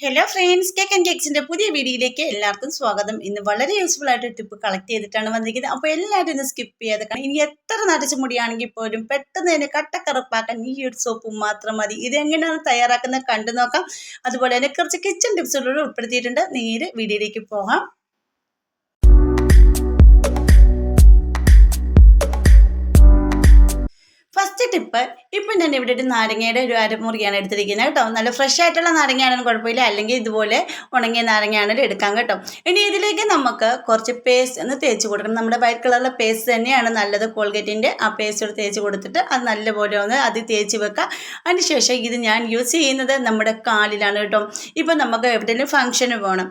Hello friends cake and കേക്സിന്റെ പുതിയ വീഡിയോയിലേക്ക് എല്ലാവർക്കും സ്വാഗതം. ഇന്ന് വളരെ യൂസ്ഫുൾ ആയിട്ട് ടിപ്പ് കളക്ട് ചെയ്തിട്ടാണ് വന്നിരിക്കുന്നത്. അപ്പോൾ എല്ലാവരും ഇന്ന് സ്കിപ്പ് ചെയ്യാതെ കാണാം. ഇനി എത്ര നരച്ച മുടിയാണെങ്കിൽ പോലും പെട്ടെന്ന് തന്നെ കട്ടക്കറുപ്പാക്കാൻ ഈ ഒരു സോപ്പ് മാത്രം മതി. ഇത് എങ്ങനെയാണ് തയ്യാറാക്കുന്നത് കണ്ടു നോക്കാം. അതുപോലെ തന്നെ കുറച്ച് കിച്ചൺ ടിപ്സുകളോട് ഉൾപ്പെടുത്തിയിട്ടുണ്ട്. നേരെ വീഡിയോയിലേക്ക് പോകാം. ഫസ്റ്റ് ടിപ്പ് ഇപ്പം ഞാൻ ഇവിടെ ഒരു നാരങ്ങയുടെ ഒരു അരമുറിയാണ് എടുത്തിരിക്കുന്നത് കേട്ടോ. നല്ല ഫ്രഷ് ആയിട്ടുള്ള നാരങ്ങയാണെങ്കിലും കുഴപ്പമില്ല. അല്ലെങ്കിൽ ഇതുപോലെ ഉണങ്ങിയ നാരങ്ങയാണെങ്കിലും എടുക്കാം കേട്ടോ. ഇനി ഇതിലേക്ക് നമുക്ക് കുറച്ച് പേസ്റ്റ് ഒന്ന് തേച്ച് കൊടുക്കണം. നമ്മുടെ വൈറ്റ് കളറിലെ പേസ്റ്റ് തന്നെയാണ് നല്ലത്. കോൾഗേറ്റിന്റെ ആ പേസ്റ്റ് തേച്ച് കൊടുത്തിട്ട് അത് നല്ലപോലെ ഒന്ന് അത് തേച്ച് വെക്കുക അതിനുശേഷം ഇത് ഞാൻ യൂസ് ചെയ്യുന്നത് നമ്മുടെ കാലിലാണ് കേട്ടോ. ഇപ്പം നമുക്ക് എവിടെയെങ്കിലും ഫംഗ്ഷന് പോകണം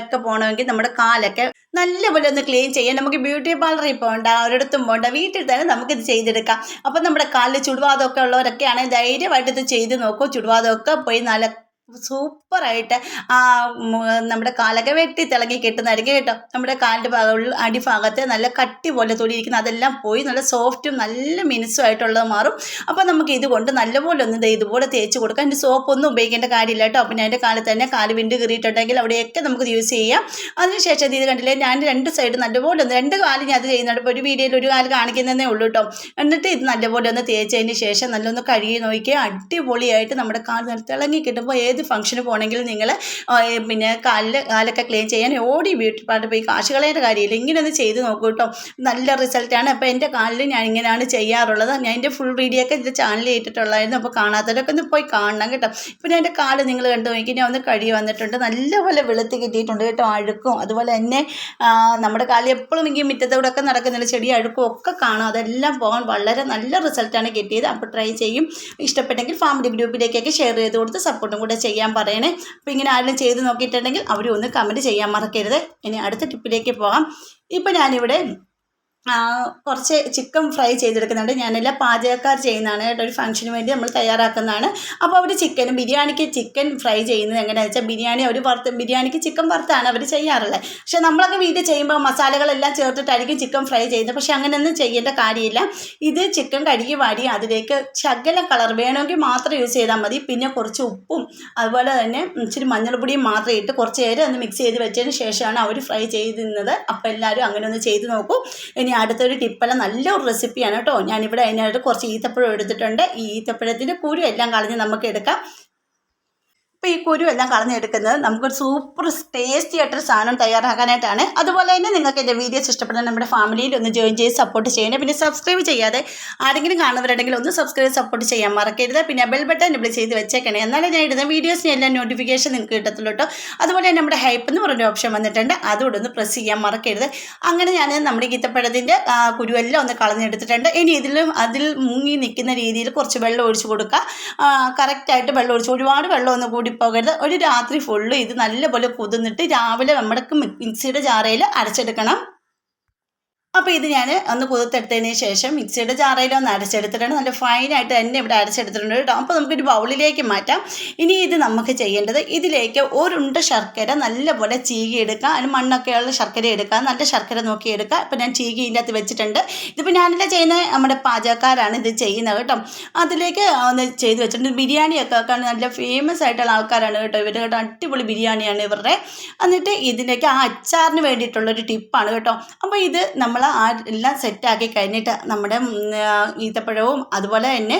ഒക്കെ പോകണമെങ്കിൽ നമ്മുടെ കാലൊക്കെ നല്ലപോലെ ഒന്ന് ക്ലീൻ ചെയ്യാൻ. നമുക്ക് ബ്യൂട്ടി പാർലറിൽ പോകണ്ട ഒരിടത്തും പോകണ്ട വീട്ടിൽ തന്നെ നമുക്കിത് ചെയ്തെടുക്കാം. അപ്പം നമ്മുടെ കാലിൽ ചുടുവാദമൊക്കെ ഉള്ളവരൊക്കെയാണെങ്കിൽ ധൈര്യമായിട്ട് ഇത് ചെയ്ത് നോക്കൂ. ചുടുവാദമൊക്കെ പോയി നല്ല സൂപ്പറായിട്ട്. ആ നമ്മുടെ കാലൊക്കെ വെട്ടി തിളങ്ങി കിട്ടുന്നതായിരിക്കും കേട്ടോ. നമ്മുടെ കാലിന്റെ ഭാഗം അടിഭാഗത്ത് നല്ല കട്ടി പോലെ തൊടിയിരിക്കുന്ന അതെല്ലാം പോയി നല്ല സോഫ്റ്റും നല്ല മിനുസും ആയിട്ടുള്ളത് മാറും. അപ്പോൾ നമുക്ക് ഇതുകൊണ്ട് നല്ലപോലെ ഒന്ന് ഇതുപോലെ തേച്ച് കൊടുക്കാം. എന്റെ സോപ്പൊന്നും ഉപയോഗിക്കേണ്ട കാര്യമില്ല കേട്ടോ. അപ്പം ഞാൻ എന്റെ കാലിൽ തന്നെ കാൽ വിണ്ട് കീറിയിട്ടുണ്ടെങ്കിൽ അവിടെയൊക്കെ നമുക്ക് യൂസ് ചെയ്യാം. അതിനുശേഷം ഇത് കണ്ടില്ലേ ഞാൻ രണ്ട് സൈഡ് നല്ലപോലെ ഒന്ന് രണ്ട് കാൽ ഞാൻ അത് ചെയ്യുന്നുണ്ട്. ഇപ്പോൾ ഒരു വീഡിയോയിൽ ഒരു കാൽ കാണിക്കുന്നതേ ഉള്ളൂ കേട്ടോ. എന്നിട്ട് ഇത് നല്ലപോലെ ഒന്ന് തേച്ചതിന് ശേഷം നല്ലൊന്ന് കഴുകി നോക്കിയാൽ അടിപൊളിയായിട്ട് നമ്മുടെ കാൽ നല്ല തിളങ്ങി കിട്ടുമ്പോൾ ഏത് ഫംഗ്ഷന് പോകണമെങ്കിലും നിങ്ങൾ പിന്നെ കാലിൽ കാലൊക്കെ ക്ലീൻ ചെയ്യാൻ ഓടി ബ്യൂട്ടി പാർലർ പോയി കാശ് കളയേണ്ട കാര്യമില്ല? ഇങ്ങനെ ഒന്ന് ചെയ്ത് നോക്കൂ കേട്ടോ നല്ല റിസൾട്ടാണ് അപ്പോൾ എന്റെ കാലിൽ ഞാൻ ഇങ്ങനെയാണ് ചെയ്യാറുള്ളത്. ഞാൻ എന്റെ ഫുൾ വീഡിയോ ഒക്കെ എന്റെ ചാനലിൽ ഇട്ടിട്ടുള്ളായിരുന്നു. അപ്പോൾ കാണാത്തവരൊക്കെ ഒന്ന് പോയി കാണണം കേട്ടോ. ഇപ്പോൾ ഞാൻ എന്റെ കാൽ നിങ്ങൾ കണ്ടു നോക്കി ഞാൻ ഒന്ന് കഴുകി വന്നിട്ടുണ്ട്. നല്ലപോലെ വെളുത്ത് കിട്ടിയിട്ടുണ്ട് കേട്ടോ. അഴുക്കും. അതുപോലെ തന്നെ നമ്മുടെ കാലിൽ എപ്പോഴും ഈ മുറ്റത്തൂടെ ഒക്കെ നടക്കുന്നില്ല ചെടി അഴുക്കും ഒക്കെ കാണും. അതെല്ലാം പോകാൻ വളരെ നല്ല റിസൾട്ടാണ് കിട്ടിയത്. അപ്പോൾ ട്രൈ ചെയ്യും. ഇഷ്ടപ്പെട്ടെങ്കിൽ ഫാമിലി ഗ്രൂപ്പിലേക്കൊക്കെ ഷെയർ ചെയ്ത് കൊടുത്ത് സപ്പോർട്ടും കൂടെ ചെയ്യാൻ പറയണേ. അപ്പോൾ ഇങ്ങനെ ആരെങ്കിലും ചെയ്ത് നോക്കിയിട്ടുണ്ടെങ്കിൽ അവരും ഒന്ന് കമന്റ് ചെയ്യാൻ മറക്കരുത്. ഇനി അടുത്ത ടിപ്പിലേക്ക് പോകാം. ഇപ്പോൾ ഞാനിവിടെ കുറച്ച് ചിക്കൻ ഫ്രൈ ചെയ്തെടുക്കുന്നുണ്ട്. ഞാനല്ല പാചകക്കാർ ചെയ്യുന്നതാണ് കേട്ടോ. ഒരു ഫംഗ്ഷന് വേണ്ടി നമ്മൾ തയ്യാറാക്കുന്നതാണ്. അപ്പോൾ അവർ ചിക്കൻ ബിരിയാണിക്ക് ചിക്കൻ ഫ്രൈ ചെയ്യുന്നത് എങ്ങനെയാണെന്ന് വെച്ചാൽ ബിരിയാണി അവർ വറുത്ത് ബിരിയാണിക്ക് ചിക്കൻ വറുത്താണ് അവർ ചെയ്യാറുള്ളത്. പക്ഷേ നമ്മളൊക്കെ വീട്ടിൽ ചെയ്യുമ്പോൾ മസാലകളെല്ലാം ചേർത്തിട്ടായിരിക്കും ചിക്കൻ ഫ്രൈ ചെയ്യുന്നത്. പക്ഷേ അങ്ങനെയൊന്നും ചെയ്യേണ്ട കാര്യമില്ല. ഇത് ചിക്കൻ കഴുകി വാടി അതിലേക്ക് ശകല കളർ വേണമെങ്കിൽ മാത്രം യൂസ് ചെയ്താൽ മതി. പിന്നെ കുറച്ച് ഉപ്പും അതുപോലെ തന്നെ ഇച്ചിരി മഞ്ഞൾപ്പൊടിയും മാത്രം ഇട്ട് കുറച്ച് നേരം ഒന്ന് മിക്സ് ചെയ്ത് വെച്ചതിന് ശേഷമാണ് അവർ ഫ്രൈ ചെയ്തിരുന്നത്. അപ്പോൾ എല്ലാവരും അങ്ങനെ ഒന്ന് ചെയ്ത് നോക്കൂ. ഇനി അടുത്തൊരു ടിപ്പെല്ലാം നല്ലൊരു റെസിപ്പിയാണ് കേട്ടോ. ഞാനിവിടെ അതിനായിട്ട് കുറച്ച് ഈത്തപ്പഴം എടുത്തിട്ടുണ്ട്. ഈ ഈത്തപ്പഴത്തിന്റെ കുരു എല്ലാം കളഞ്ഞ് നമുക്ക് എടുക്കാം. അപ്പോൾ ഈ കുരു എല്ലാം കളഞ്ഞെടുക്കുന്നത് നമുക്കൊരു സൂപ്പർ ടേസ്റ്റി ആയിട്ടൊരു സാധനം തയ്യാറാക്കാനായിട്ടാണ്. അതുപോലെ തന്നെ നിങ്ങൾക്ക് എന്റെ വീഡിയോസ് ഇഷ്ടപ്പെടുന്ന നമ്മുടെ ഫാമിലിയിൽ ഒന്ന് ജോയിൻ ചെയ്ത് സപ്പോർട്ട് ചെയ്യണേ പിന്നെ സബ്സ്ക്രൈബ് ചെയ്യാതെ ആരെങ്കിലും കാണുന്നവരുണ്ടെങ്കിൽ ഒന്ന് സബ്സ്ക്രൈബ് സപ്പോർട്ട് ചെയ്യാൻ മറക്കരുത്. പിന്നെ ബെൽ ബട്ടൺ ഇവിടെ ചെയ്ത് വെച്ചേക്കണേ. എന്നാലേ ഞാൻ ഇടുന്ന വീഡിയോസിന് എല്ലാം നോട്ടിഫിക്കേഷൻ നിങ്ങൾക്ക് കിട്ടത്തുള്ളൂ കേട്ടോ. അതുപോലെ തന്നെ നമ്മുടെ ഹൈപ്പ് എന്ന് പറഞ്ഞ ഓപ്ഷൻ വന്നിട്ടുണ്ട്. അതുകൊണ്ട് ഒന്ന് പ്രസ് ചെയ്യാൻ മറക്കരുത്. അങ്ങനെ ഞാൻ നമ്മുടെ ഈത്തപ്പഴത്തിന്റെ കുരുവെല്ലാം ഒന്ന് കളഞ്ഞെടുത്തിട്ടുണ്ട്. ഇനി ഇതിലും അതിൽ മുങ്ങി നിൽക്കുന്ന രീതിയിൽ കുറച്ച് വെള്ളം ഒഴിച്ച് കൊടുക്കുക. കറക്റ്റായിട്ട് വെള്ളം ഒഴിച്ച് ഒരുപാട് വെള്ളം ഒന്ന് കൂടി പോകരുത്. ഒരു രാത്രി ഫുള്ള് ഇത് നല്ലപോലെ കുതിർന്നിട്ട് രാവിലെ നമ്മുടെ മിക്സിയുടെ ജാറയിൽ അരച്ചെടുക്കണം. അപ്പോൾ ഇത് ഞാൻ ഒന്ന് കുതിർത്തെടുത്തതിന് ശേഷം മിക്സിയുടെ ജാറയിലോ ഒന്ന് അരച്ചെടുത്തിട്ടുണ്ട്. നല്ല ഫൈനായിട്ട് തന്നെ ഇവിടെ അരച്ചെടുത്തിട്ടുണ്ട് കേട്ടോ. അപ്പോൾ നമുക്കൊരു ബൗളിലേക്ക് മാറ്റാം. ഇനി ഇത് നമുക്ക് ചെയ്യേണ്ടത് ഇതിലേക്ക് ഒരുണ്ട ശർക്കര നല്ലപോലെ ചീകി എടുക്കുക അതിന് മണ്ണൊക്കെയുള്ള ശർക്കര എടുക്കുക നല്ല ശർക്കര നോക്കി എടുക്കുക ഇപ്പോൾ ഞാൻ ചീകി ഇതിന്റെ അകത്ത് വെച്ചിട്ടുണ്ട്. ഇതിപ്പോൾ ഞാനല്ല ചെയ്യുന്നത്? നമ്മുടെ പാചകക്കാരാണ് ഇത് ചെയ്യുന്നത് കേട്ടോ. അതിലേക്ക് ഒന്ന് ചെയ്ത് വെച്ചിട്ടുണ്ട്. ബിരിയാണിയൊക്കെ വെക്കാൻ നല്ല ഫേമസ് ആയിട്ടുള്ള ആൾക്കാരാണ് കേട്ടോ ഇവർ കേട്ടോ. അടിപൊളി ബിരിയാണിയാണ് ഇവരുടെ. എന്നിട്ട് ഇതിലേക്ക് ആ അച്ചാറിന് വേണ്ടിയിട്ടുള്ളൊരു ടിപ്പാണ് കേട്ടോ. അപ്പോൾ ഇത് നമ്മൾ ആ എല്ലാം സെറ്റാക്കി കഴിഞ്ഞിട്ട് നമ്മുടെ ഈത്തപ്പഴവും അതുപോലെ തന്നെ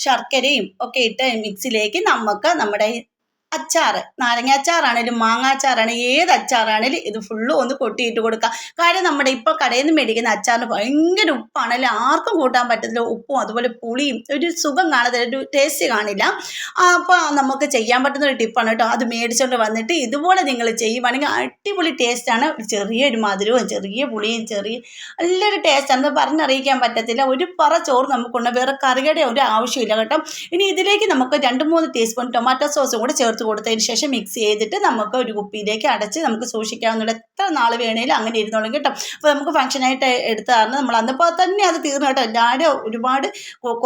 ശർക്കരയും ഒക്കെ ഇട്ട് മിക്സിലേക്ക് നമുക്ക് നമ്മുടെ അച്ചാറ്. നാരങ്ങ അച്ചാറാണേലും മാങ്ങ അച്ചാറാണേലും ഏത് അച്ചാറാണേലും ഇത് ഫുള്ളും ഒന്ന് കൊട്ടിയിട്ട് കൊടുക്കുക കാര്യം നമ്മുടെ ഇപ്പോൾ കടയിൽ നിന്ന് മേടിക്കുന്ന അച്ചാറിന് ഭയങ്കര ഉപ്പാണല്ലേ ആർക്കും കൂട്ടാൻ പറ്റത്തില്ല ഉപ്പും അതുപോലെ പുളിയും. ഒരു സുഖം കാണത്തില്ല ഒരു ടേസ്റ്റ് കാണില്ല. അപ്പോൾ നമുക്ക് ചെയ്യാൻ പറ്റുന്ന ഒരു ടിപ്പാണ് കേട്ടോ. അത് മേടിച്ചുകൊണ്ട് വന്നിട്ട് ഇതുപോലെ നിങ്ങൾ ചെയ്യുവാണെങ്കിൽ അടിപൊളി ടേസ്റ്റാണ് ചെറിയൊരു മധുരവും ചെറിയ പുളിയും ചെറിയ നല്ലൊരു ടേസ്റ്റാണ് അത് പറഞ്ഞറിയിക്കാൻ പറ്റത്തില്ല. ഒരു പറ ചോറ് നമുക്കുണ്ട്. വേറെ കറിയുടെ ഒരു ആവശ്യമില്ല കേട്ടോ. ഇനി ഇതിലേക്ക് നമുക്ക് രണ്ട് മൂന്ന് ടീസ്പൂൺ ടൊമാറ്റോ സോസും കൂടെ ചേർത്ത് കൊടുത്തതിന് ശേഷം മിക്സ് ചെയ്തിട്ട് നമുക്ക് ഒരു കുപ്പിയിലേക്ക് അടച്ച് നമുക്ക് സൂക്ഷിക്കാവുന്ന എത്ര നാൾ വേണേലും അങ്ങനെ ഇരുന്നോളും കേട്ടോ. അപ്പോൾ നമുക്ക് ഫംഗ്ഷനായിട്ട് എടുത്ത കാരണം നമ്മൾ അന്നപ്പോൾ തന്നെ അത് തീർന്നു കേട്ടോ. എല്ലാവരും ഒരുപാട്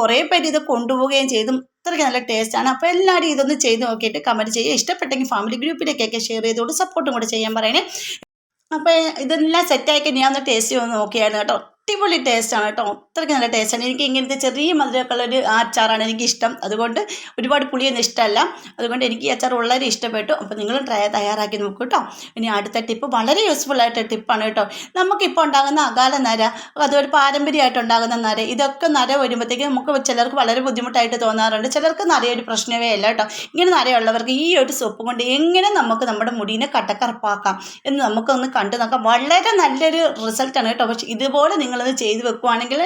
കുറേ പേര് ഇത് കൊണ്ടുപോവുകയും ചെയ്തു. അത്രയ്ക്ക് നല്ല ടേസ്റ്റാണ് അപ്പോൾ എല്ലാവരും ഇതൊന്ന് ചെയ്ത് നോക്കിയിട്ട് കമന്റ് ചെയ്യുക. ഇഷ്ടപ്പെട്ടെങ്കിൽ ഫാമിലി ഗ്രൂപ്പിലേക്കൊക്കെ ഷെയർ ചെയ്തുകൊണ്ട് സപ്പോർട്ടും കൂടെ ചെയ്യാൻ പറയണേ. അപ്പോൾ ഇതെല്ലാം സെറ്റാക്കി ഞാൻ ഒന്ന് ടേസ്റ്റ് ചെയ്ത് നോക്കിയായിരുന്നു കേട്ടോ. അടിപൊളി ടേസ്റ്റാണ് കേട്ടോ. അത്രയ്ക്ക് നല്ല ടേസ്റ്റാണ് എനിക്ക് ഇങ്ങനത്തെ ചെറിയ മധുരമൊക്കെ ഉള്ളൊരു അച്ചാറാണ് എനിക്കിഷ്ടം. അതുകൊണ്ട് ഒരുപാട് പുളിയൊന്നും ഇഷ്ടമല്ല. അതുകൊണ്ട് എനിക്ക് ഈ അച്ചാർ വളരെ ഇഷ്ടപ്പെട്ടു. അപ്പോൾ നിങ്ങളും ട്രൈ തയ്യാറാക്കി നോക്കൂ കേട്ടോ ഇനി അടുത്ത ടിപ്പ് വളരെ യൂസ്ഫുൾ ആയിട്ട് ടിപ്പാണ് കേട്ടോ. നമുക്കിപ്പോൾ ഉണ്ടാകുന്ന അകാല നര അതൊരു പാരമ്പര്യമായിട്ട് ഉണ്ടാകുന്ന നര ഇതൊക്കെ നര വരുമ്പോഴത്തേക്ക് നമുക്ക് ചിലർക്ക് വളരെ ബുദ്ധിമുട്ടായിട്ട് തോന്നാറുണ്ട്. ചിലർക്ക് നരയൊരു പ്രശ്നമേ അല്ല കേട്ടോ ഇങ്ങനെ നരയുള്ളവർക്ക് ഈ ഒരു സോപ്പ് കൊണ്ട് എങ്ങനെ നമുക്ക് നമ്മുടെ മുടീനെ കട്ടക്കറപ്പാക്കാം എന്ന് നമുക്കൊന്ന് കണ്ടു നോക്കാം. വളരെ നല്ലൊരു റിസൾട്ടാണ് കേട്ടോ. പക്ഷേ ഇതുപോലെ നിങ്ങളത് ചെയ്ത് വെക്കുവാണെങ്കിൽ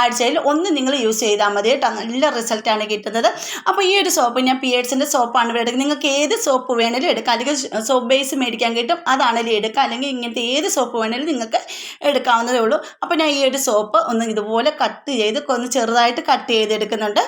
ആഴ്ചയിൽ ഒന്ന് നിങ്ങൾ യൂസ് ചെയ്താൽ മതി കേട്ടോ. നല്ല റിസൾട്ടാണ് കിട്ടുന്നത്. അപ്പോൾ ഈ ഒരു സോപ്പ് ഞാൻ പി എഡ്സിന്റെ സോപ്പാണ് ഇവിടെ എടുക്കുന്നത്. നിങ്ങൾക്ക് ഏത് സോപ്പ് വേണേലും എടുക്കാം. അല്ലെങ്കിൽ സോപ്പ് ബേസ് മേടിക്കാൻ കിട്ടും. അതാണെങ്കിലും എടുക്കാം. അല്ലെങ്കിൽ ഇങ്ങനത്തെ ഏത് സോപ്പ് വേണേലും നിങ്ങൾക്ക് എടുക്കാവുന്നതേ ഉള്ളൂ. അപ്പോൾ ഞാൻ ഈ ഒരു സോപ്പ് ഒന്ന് ഇതുപോലെ കട്ട് ചെയ്ത് ഒന്ന് ചെറുതായിട്ട് കട്ട് ചെയ്തെടുക്കുന്നുണ്ട്.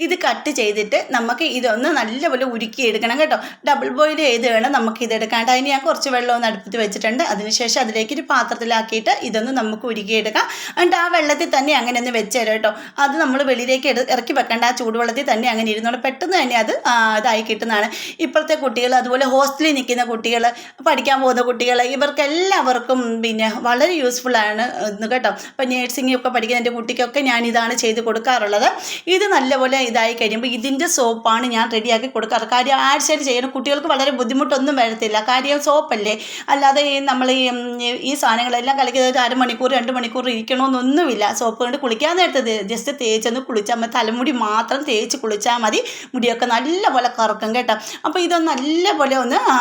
ഇത് കട്ട് ചെയ്തിട്ട് നമുക്ക് ഇതൊന്ന് നല്ലപോലെ ഉരുക്കിയെടുക്കണം കേട്ടോ. ഡബിൾ ബോയിൽ ചെയ്ത് വേണം നമുക്ക് ഇതെടുക്കാണ്ട് അതിന് ഞാൻ കുറച്ച് വെള്ളം ഒന്ന് അടുപ്പത്ത് വെച്ചിട്ടുണ്ട്. അതിനുശേഷം അതിലേക്ക് ഒരു പാത്രത്തിലാക്കിയിട്ട് ഇതൊന്ന് നമുക്ക് ഉരുക്കിയെടുക്കാം. എന്നിട്ട് ആ വെള്ളത്തിൽ തന്നെ അങ്ങനെ ഒന്ന് വെച്ചുതരാം കേട്ടോ. അത് നമ്മൾ വെളിയിലേക്ക് ഇറക്കി വെക്കേണ്ട. ആ ചൂടുവെള്ളത്തിൽ തന്നെ അങ്ങനെ ഇരുന്നോണ്ട് പെട്ടെന്ന് തന്നെ അത് ഇതായി കിട്ടുന്നതാണ്. ഇപ്പോഴത്തെ കുട്ടികൾ അതുപോലെ ഹോസ്റ്റലിൽ നിൽക്കുന്ന കുട്ടികൾ പഠിക്കാൻ പോകുന്ന കുട്ടികൾ ഇവർക്കെല്ലാവർക്കും പിന്നെ വളരെ യൂസ്ഫുൾ ആണ് ഇത് കേട്ടോ. ഇപ്പം നേഴ്സിംഗ് ഒക്കെ പഠിക്കുന്ന എന്റെ കുട്ടിക്കൊക്കെ ഞാൻ ഇതാണ് ചെയ്ത് കൊടുക്കാറുള്ളത്. ഇത് നല്ലപോലെ ഇതായി കഴിയുമ്പോൾ ഇതിന്റെ സോപ്പാണ് ഞാൻ റെഡിയാക്കി കൊടുക്കാറ്. കാര്യം ആഴ്ചയിൽ ചെയ്യണം കുട്ടികൾക്ക് വളരെ ബുദ്ധിമുട്ടൊന്നും വരത്തില്ല. കാര്യം സോപ്പല്ലേ? അല്ലാതെ നമ്മൾ ഈ ഈ സാധനങ്ങളെല്ലാം കലക്കി ഒരു അരമണിക്കൂർ രണ്ട് മണിക്കൂർ ഇരിക്കണമെന്നൊന്നുമില്ല സോപ്പ് കൊണ്ട് കുളിക്കാൻ നേരത്തെ ജസ്റ്റ് തേച്ചൊന്ന് കുളിച്ചാൽ മതി. തലമുടി മാത്രം തേച്ച് കുളിച്ചാൽ മതി. മുടിയൊക്കെ നല്ലപോലെ കറക്കും കേട്ടോ. അപ്പോൾ ഇതൊന്ന് നല്ലപോലെ ഒന്ന് ആ,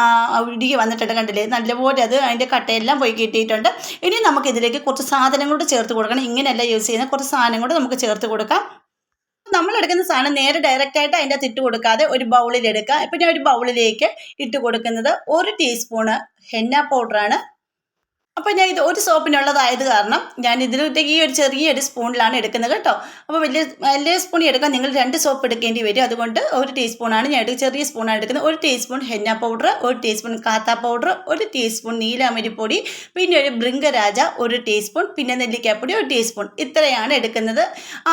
വന്നിട്ടുണ്ട് കണ്ടില്ലേ? നല്ലപോലെ അത് അതിന്റെ കട്ടയെല്ലാം പോയി കിട്ടിയിട്ടുണ്ട്. ഇനി നമുക്ക് ഇതിലേക്ക് കുറച്ച് സാധനങ്ങളോട് ചേർത്ത് കൊടുക്കണം. ഇങ്ങനെയല്ല യൂസ് ചെയ്യുന്ന കുറച്ച് സാധനം കൂടെ നമുക്ക് ചേർത്ത് കൊടുക്കാം. നമ്മൾ എടുക്കുന്ന സാധനം നേരെ ഡയറക്റ്റ് ആയിട്ട് അതിന്റെ അകത്ത് ഇട്ട് കൊടുക്കാതെ ഒരു ബൗളിൽ എടുക്കുക. ഇപ്പം ഞാൻ ഒരു ബൗളിലേക്ക് ഇട്ട് കൊടുക്കുന്നത് ഒരു ടീസ്പൂണ് ഹെന്ന പൗഡറാണ് അപ്പോൾ ഞാൻ ഇത് ഒരു സോപ്പിനുള്ളതായത് കാരണം ഞാൻ ഇതിലേക്ക് ഈ ഒരു ചെറിയൊരു സ്പൂണിലാണ് എടുക്കുന്നത് കേട്ടോ. അപ്പോൾ വലിയ വലിയ സ്പൂൺ എടുക്കാൻ നിങ്ങൾ രണ്ട് സോപ്പ് എടുക്കേണ്ടി വരും. അതുകൊണ്ട് ഒരു ടീസ്പൂണാണ് ഞാൻ എടുക്കുക ചെറിയ സ്പൂണാണ് എടുക്കുന്നത്. ഒരു ടീസ്പൂൺ ഹെന്ന പൗഡർ ഒരു ടീസ്പൂൺ കാത്ത പൗഡർ ഒരു ടീസ്പൂൺ നീലാമരിപ്പൊടി പിന്നെ ഒരു ബൃങ്കരാജ ഒരു ടീസ്പൂൺ പിന്നെ നെല്ലിക്കാപ്പൊടി ഒരു ടീസ്പൂൺ. ഇത്രയാണ് എടുക്കുന്നത്.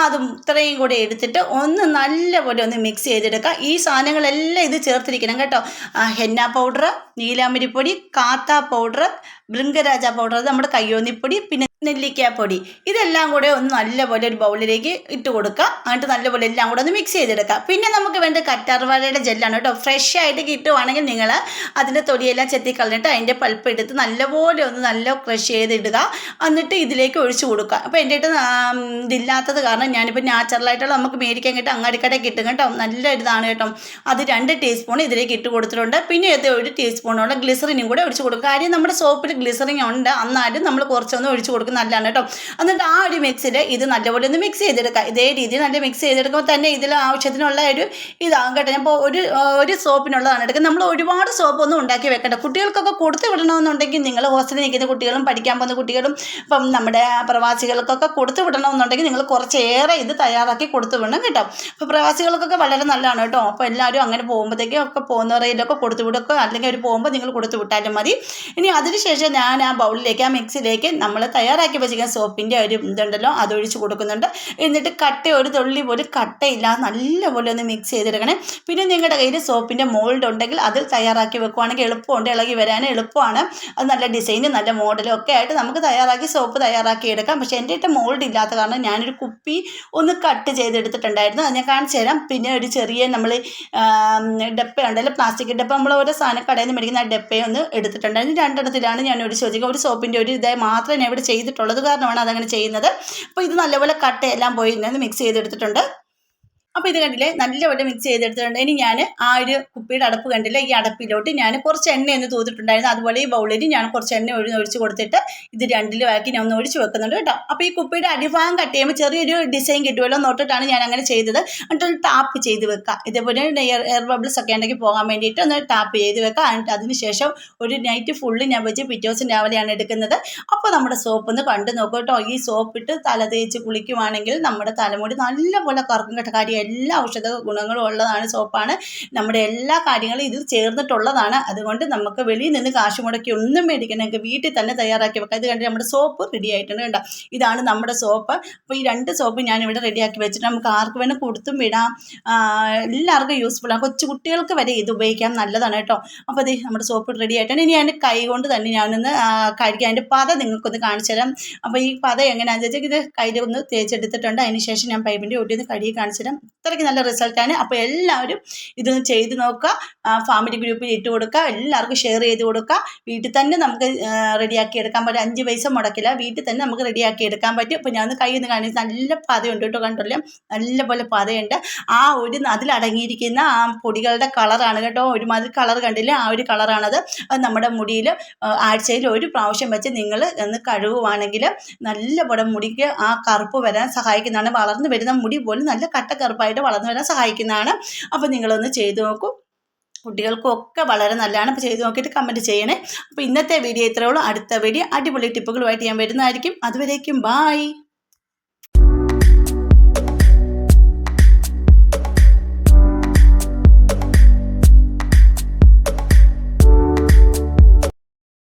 അതും ഇത്രയും കൂടെ എടുത്തിട്ട് ഒന്ന് നല്ലപോലെ ഒന്ന് മിക്സ് ചെയ്തെടുക്കുക. ഈ സാധനങ്ങളെല്ലാം ഇത് ചേർത്തിരിക്കണം കേട്ടോ. ഹെന്ന പൗഡർ നീലാമരിപ്പൊടി കാത്ത പൗഡർ ബൃങ്കരാജ പൗഡർ അത് നമ്മുടെ കയ്യോന്നിപ്പൊടി പിന്നെ നെല്ലിക്കാപ്പൊടി. ഇതെല്ലാം കൂടെ ഒന്ന് നല്ലപോലെ ഒരു ബൗളിലേക്ക് ഇട്ട് കൊടുക്കുക. എന്നിട്ട് നല്ലപോലെ എല്ലാം കൂടെ ഒന്ന് മിക്സ് ചെയ്തെടുക്കുക. പിന്നെ നമുക്ക് വേണ്ട കറ്റാർവാഴയുടെ ജെല്ലാണ് കേട്ടോ. ഫ്രഷ് ആയിട്ട് കിട്ടുവാണെങ്കിൽ നിങ്ങൾ അതിന്റെ തൊടിയെല്ലാം ചെത്തി കളഞ്ഞിട്ട് അതിന്റെ പൾപ്പ് എടുത്ത് നല്ലപോലെ ഒന്ന് നല്ല ക്രഷ് ചെയ്തിടുക. എന്നിട്ട് ഇതിലേക്ക് ഒഴിച്ചു കൊടുക്കുക. അപ്പോൾ എന്റെ അടുത്ത് ഇതില്ലാത്തത് കാരണം ഞാനിപ്പോൾ നാച്ചുറലായിട്ടുള്ള നമുക്ക് മേടിക്കാൻ കിട്ടും അങ്ങാടിക്കടയിൽ കിട്ടും കേട്ടോ. നല്ല ഇതാണ് കേട്ടോ. അത് രണ്ട് ടീസ്പൂൺ ഇതിലേക്ക് ഇട്ട് കൊടുത്തിട്ടുണ്ട്. പിന്നെ ഇത് ഒരു ടീസ്പൂണോളം ഗ്ലിസറിനും കൂടെ ഒഴിച്ച് കൊടുക്കുക. കാര്യം നമ്മുടെ സോപ്പിൽ ഗ്ലിസറിൻ ഉണ്ട്. എന്നാലും നമ്മൾ കുറച്ചൊന്ന് ഒഴിച്ച് കൊടുക്കുന്നത് നല്ലതാണ് കേട്ടോ. എന്നിട്ട് ആ ഒരു മിക്സിൽ ഇത് നല്ലപോലെ ഒന്ന് മിക്സ് ചെയ്തെടുക്കുക. ഇതേ രീതിയിൽ നല്ല മിക്സ് ചെയ്തെടുക്കുമ്പോൾ തന്നെ ഇതിൽ ആവശ്യത്തിനുള്ള ഒരു ഇതാകും കേട്ടോ. ഞാൻ ഇപ്പോൾ ഒരു ഒരു സോപ്പിനുള്ളതാണ് എടുക്കുക നമ്മൾ ഒരുപാട് സോപ്പൊന്നും ഉണ്ടാക്കി വെക്കേണ്ട. കുട്ടികൾക്കൊക്കെ കൊടുത്തു വിടണമെന്നുണ്ടെങ്കിൽ നിങ്ങൾ ഹോസ്റ്റലിൽ നിൽക്കുന്ന കുട്ടികളും പഠിക്കാൻ പോകുന്ന കുട്ടികളും ഇപ്പം നമ്മുടെ പ്രവാസികൾക്കൊക്കെ കൊടുത്തു വിടണമെന്നുണ്ടെങ്കിൽ നിങ്ങൾ കുറച്ചേറെ ഇത് തയ്യാറാക്കി കൊടുത്തു വിടണം കേട്ടോ. അപ്പോൾ പ്രവാസികൾക്കൊക്കെ വളരെ നല്ലതാണ് കേട്ടോ. അപ്പോൾ എല്ലാവരും അങ്ങനെ പോകുമ്പോഴത്തേക്കും ഒക്കെ പോകുന്നവരയിലൊക്കെ കൊടുത്തു വിടുക. അല്ലെങ്കിൽ അവർ പോകുമ്പോൾ നിങ്ങൾ കൊടുത്തു വിട്ടാലും മതി. ഇനി അതിനുശേഷം ഞാൻ ആ ബൗളിലേക്ക് ആ മിക്സിലേക്ക് നമ്മൾ തയ്യാറാക്കി വെച്ചിരിക്കുന്ന സോപ്പിന്റെ ഒരു ഇതുണ്ടല്ലോ അതൊഴിച്ച് കൊടുക്കുന്നുണ്ട്. എന്നിട്ട് കട്ട ഒരു തുള്ളി പോലും കട്ടയില്ല. നല്ലപോലെ ഒന്ന് മിക്സ് ചെയ്തെടുക്കണേ. പിന്നെ നിങ്ങളുടെ കയ്യിൽ സോപ്പിന്റെ മോൾഡ് ഉണ്ടെങ്കിൽ അതിൽ തയ്യാറാക്കി വെക്കുവാണെങ്കിൽ എളുപ്പമുണ്ട്. ഇളകി വരാൻ എളുപ്പമാണ്. അത് നല്ല ഡിസൈനും നല്ല മോഡലും ഒക്കെ ആയിട്ട് നമുക്ക് തയ്യാറാക്കി സോപ്പ് തയ്യാറാക്കി എടുക്കാം. പക്ഷേ എന്റെ ഇട്ട് മോൾഡ് ഇല്ലാത്ത കാരണം ഞാനൊരു കുപ്പി ഒന്ന് കട്ട് ചെയ്തെടുത്തിട്ടുണ്ടായിരുന്നു. അത് ഞാൻ കാണിച്ചു തരാം. പിന്നെ ഒരു ചെറിയ നമ്മൾ ഡപ്പ ഉണ്ടല്ലോ പ്ലാസ്റ്റിക് ഡപ്പ. നമ്മൾ ഓരോ സാധനം കടയിൽ നിന്ന് മേടിക്കുന്ന ആ ഡപ്പയെ ഒന്ന് എടുത്തിട്ടുണ്ടായിരുന്നു. രണ്ടിടത്തിലാണ് ഞാൻ ഒരു ചോദിക്കുക ഒരു സോപ്പിന്റെ ഒരു ഇതായി മാത്രം ഞാൻ ഇവിടെ ചെയ്തിട്ടുള്ളത് കാരണമാണ് അതങ്ങനെ ചെയ്യുന്നത്. അപ്പോൾ ഇത് നല്ലപോലെ കട്ടയെല്ലാം പോയി മിക്സ് ചെയ്തെടുത്തിട്ടുണ്ട്. അപ്പോൾ ഇത് കണ്ടില്ലേ? നല്ലപോലെ മിക്സ് ചെയ്തെടുത്തിട്ടുണ്ട്. ഇനി ഞാൻ ആ ഒരു കുപ്പിയുടെ അടപ്പ് കണ്ടില്ലേ? ഈ അടപ്പിലോട്ട് ഞാൻ കുറച്ച് എണ്ണ ഒന്ന് തൂത്തിട്ടുണ്ടായിരുന്നു. അതുപോലെ ഈ ബൗളിൽ ഞാൻ കുറച്ച് എണ്ണ ഒഴിഞ്ഞ് ഒഴിച്ച് കൊടുത്തിട്ട് ഇത് രണ്ടിലും ആക്കി ഞാൻ ഒന്ന് ഒഴിച്ച് വെക്കുന്നുണ്ട് കേട്ടോ. അപ്പോൾ ഈ കുപ്പിയുടെ അടിഭാഗം കട്ട് ചെയ്യുമ്പോൾ ചെറിയൊരു ഡിസൈൻ കിട്ടുമല്ലോ നോട്ടിട്ടാണ് ഞാൻ അങ്ങനെ ചെയ്തത്. എന്നിട്ടൊരു ടാപ്പ് ചെയ്ത് വെക്കുക ഇതേപോലെ എയർ എയർ ബബിൾസ് ഒക്കെ ഉണ്ടെങ്കിൽ പോകാൻ വേണ്ടിയിട്ട് ഒന്ന് ടാപ്പ് ചെയ്ത് വെക്കുക എന്നിട്ട് അതിനുശേഷം ഒരു നൈറ്റ് ഫുള്ള് ഞാൻ വെച്ച് പിറ്റേ ദിവസം രാവിലെയാണ് എടുക്കുന്നത്. അപ്പോൾ നമ്മുടെ സോപ്പ് ഒന്ന് കണ്ടു നോക്കൂ കേട്ടോ. ഈ സോപ്പ് ഇട്ട് തല തേച്ച് കുളിക്കുവാണെങ്കിൽ നമ്മുടെ തലമുടി നല്ലപോലെ കറക്കും കേട്ടോ. കാര്യമായിട്ട് എല്ലാ ഔഷധ ഗുണങ്ങളും ഉള്ളതാണ് സോപ്പാണ്. നമ്മുടെ എല്ലാ കാര്യങ്ങളും ഇതിൽ ചേർന്നിട്ടുള്ളതാണ്. അതുകൊണ്ട് നമുക്ക് വെളിയിൽ നിന്ന് കാശ് മുടക്കി ഒന്നും മേടിക്കണം നമുക്ക് വീട്ടിൽ തന്നെ തയ്യാറാക്കി വെക്കാം. ഇത് കണ്ടിട്ട് നമ്മുടെ സോപ്പ് റെഡി ആയിട്ടുണ്ട് കണ്ടോ? ഇതാണ് നമ്മുടെ സോപ്പ്. അപ്പോൾ ഈ രണ്ട് സോപ്പ് ഞാനിവിടെ റെഡിയാക്കി വെച്ചിട്ട് നമുക്ക് ആർക്ക് വേണം കൊടുത്തും വിടാം. എല്ലാവർക്കും യൂസ്ഫുൾ ആണ് കൊച്ചു കുട്ടികൾക്ക് വരെ ഇത് ഉപയോഗിക്കാം നല്ലതാണ് കേട്ടോ. അപ്പോൾ അതെ നമ്മുടെ സോപ്പ് റെഡി ആയിട്ടാണ് ഇനി ഞാൻ കൈ കൊണ്ട് തന്നെ ഞാനൊന്ന് കഴിക്കാം കഴുകി അതിന്റെ പത നിങ്ങൾക്കൊന്ന് കാണിച്ചു തരാം. അപ്പോൾ ഈ പത എങ്ങനെയാണെന്ന് വെച്ചാൽ ഇത് കയ്യിൽ ഒന്ന് തേച്ചെടുത്തിട്ടുണ്ട്. അതിന് ശേഷം ഞാൻ പൈപ്പിന്റെ ഒട്ടി ഒന്ന് കഴുകി കാണിച്ചു തരാം. ഇത്രയ്ക്ക് നല്ല റിസൾട്ടാണ് അപ്പോൾ എല്ലാവരും ഇതൊന്ന് ചെയ്ത് നോക്കുക. ഫാമിലി ഗ്രൂപ്പിൽ ഇട്ട് കൊടുക്കുക. എല്ലാവർക്കും ഷെയർ ചെയ്ത് കൊടുക്കുക. വീട്ടിൽ തന്നെ നമുക്ക് റെഡിയാക്കി എടുക്കാൻ പറ്റും. അഞ്ച് പൈസ മുടക്കില്ല. വീട്ടിൽ തന്നെ നമുക്ക് റെഡിയാക്കി എടുക്കാൻ പറ്റും. അപ്പോൾ ഞാൻ ഒന്ന് കയ്യിൽ നിന്ന് കാണിച്ച് നല്ല പാതയുണ്ട് കേട്ടോ കണ്ടല്ലോ നല്ല പോലെ പാതയുണ്ട്. ആ ഒരു അതിലടങ്ങിയിരിക്കുന്ന ആ പൊടികളുടെ കളറാണ് കേട്ടോ. ഒരുമാതിരി കളർ കണ്ടില്ലേ? ആ ഒരു കളറാണത് അത് നമ്മുടെ മുടിയിൽ ആഴ്ചയിൽ ഒരു പ്രാവശ്യം വെച്ച് നിങ്ങൾ ഒന്ന് കഴുകുവാണെങ്കിൽ നല്ല പോലെ മുടിക്ക് ആ കറുപ്പ് വരാൻ സഹായിക്കുന്നതാണ്. വളർന്നു വരുന്ന മുടി പോലും നല്ല കട്ട കറുപ്പായിട്ട് വളർന്നു വരാൻ സഹായിക്കുന്നതാണ്. അപ്പോൾ നിങ്ങളൊന്ന് ചെയ്തു നോക്കൂ. കുട്ടികൾക്കൊക്കെ വളരെ നല്ലതാണ്. അപ്പോൾ ചെയ്ത് നോക്കിയിട്ട് കമന്റ് ചെയ്യണേ. അപ്പോൾ ഇന്നത്തെ വീഡിയോ ഇത്രയേ ഉള്ളൂ. അടുത്ത വീഡിയോ അടിപൊളി ടിപ്പുകളുമായിട്ട് ഞാൻ വരുന്നതായിരിക്കും. അതുവരേക്കും ബായ്